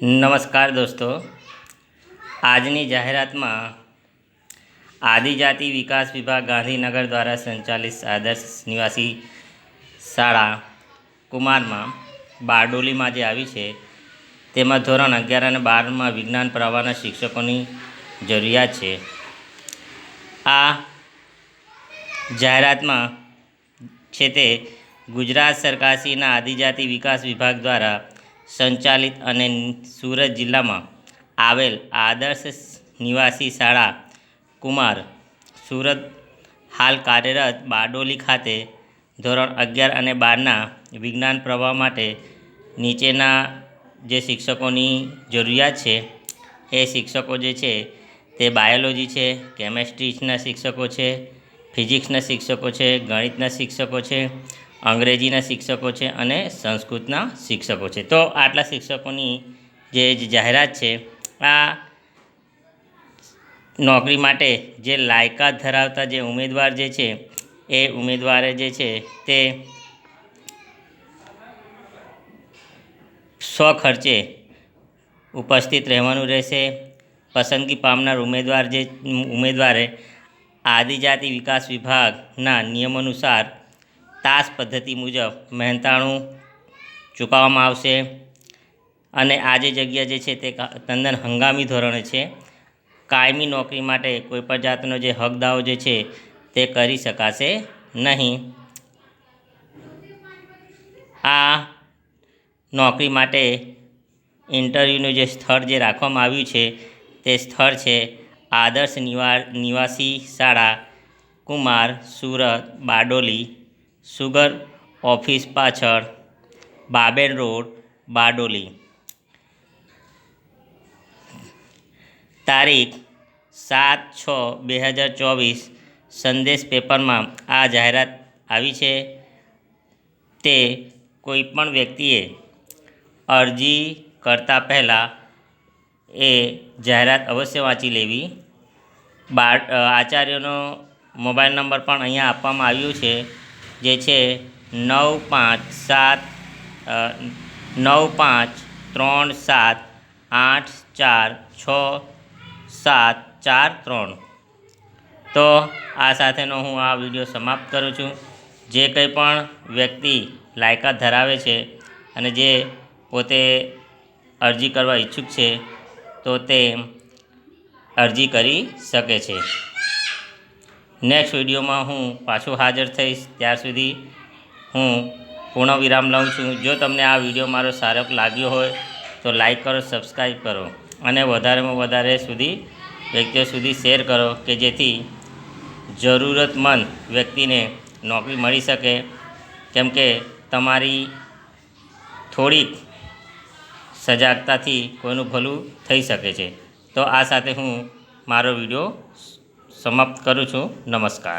નમસ્કાર દોસ્તો. આજની જાહેરાતમાં આદિજાતિ વિકાસ વિભાગ ગાંધીનગર દ્વારા સંચાલિત આદર્શ નિવાસી શાળા કુમારમાં બારડોલીમાં જે આવી છે, તેમાં ધોરણ અગિયાર અને બારમાં વિજ્ઞાન પ્રવાહના શિક્ષકોની જરૂરિયાત છે. આ જાહેરાતમાં છે તે ગુજરાત સરકારશ્રીના આદિજાતિ વિકાસ વિભાગ દ્વારા સંચાલિત અને સુરત જિલ્લામાં આવેલ આદર્શ નિવાસી શાળા કુમાર સુરત હાલ કાર્યરત બારડોલી ખાતે ધોરણ અગિયાર અને બારના વિજ્ઞાન પ્રવાહ માટે નીચેના જે શિક્ષકોની જરૂરિયાત છે, એ શિક્ષકો જે છે, તે બાયોલોજી છે, કેમેસ્ટ્રીના શિક્ષકો છે, ફિઝિક્સના શિક્ષકો છે, ગણિતના શિક્ષકો છે અંગ્રેજીના શિક્ષકો છે અને સંસ્કૃતના શિક્ષકો છે. તો આટલા શિક્ષકોની જે જાહેરાત છે, આ નોકરી માટે જે લાયકાત ધરાવતા જે ઉમેદવાર જે છે, એ ઉમેદવારે જે છે તે સ્વખર્ચે ઉપસ્થિત રહેવાનું રહેશે. પસંદગી પામનાર ઉમેદવાર જે, ઉમેદવારે આદિજાતિ વિકાસ વિભાગના નિયમાનુસાર તાસ પદ્ધતિ મુજબ મહેનતાણું ચૂકવવામાં આવશે. અને આ જે જગ્યા જે છે તે તદ્દન હંગામી ધોરણે છે. કાયમી નોકરી માટે કોઈપણ જાતનો જે હકદાવો જે છે તે કરી શકાશે નહીં. આ નોકરી માટે ઇન્ટરવ્યૂનું જે સ્થળ જે રાખવામાં આવ્યું છે તે સ્થળ છે આદર્શ નિવા, નિવાસી શાળા કુમાર સુરત બારડોલી. સુગર ઓફિસ પાછળ, બાબેન રોડ, બારડોલી. તારીખ સાત છ બે હજાર ચોવીસ, સંદેશ પેપરમાં આ જાહેરાત આવી છે. તે કોઈપણ વ્યક્તિએ અરજી કરતાં પહેલાં એ જાહેરાત અવશ્ય વાંચી લેવી. બાર આચાર્યનો મોબાઈલ નંબર પણ અહીંયા આપવામાં આવ્યું છે. જે છે નવ પાંચ સાત નવ પાંચ ત્રણ સાત, આઠ ચાર છ સાત ચાર ત્રણ. તો આ સાથેનો હું આ વીડિયો સમાપ્ત કરું છું. જે કંઈ પણ વ્યક્તિ લાયકાત ધરાવે છે અને જે પોતે અરજી કરવા ઈચ્છુક છે, તો તે અરજી કરી શકે છે. નેક્સ્ટ વિડીયોમાં હું પાછું હાજર થઈશ. ત્યાર સુધી હું પૂર્ણ વિરામ લઉં છું. જો તમને આ વીડિયો મારો સારો લાગ્યો હોય, તો લાઈક કરો સબસ્ક્રાઈબ કરો અને વધારેમાં વધારે સુધી વ્યક્તિઓ સુધી શેર કરો કે જેથી જરૂરતમંદ વ્યક્તિને નોકરી મળી શકે. કેમ કે તમારી થોડીક સજાગતાથી કોઈનું ભલું થઈ શકે છે. તો આ સાથે હું મારો વીડિયો સમાપ્ત કરું છું. નમસ્કાર.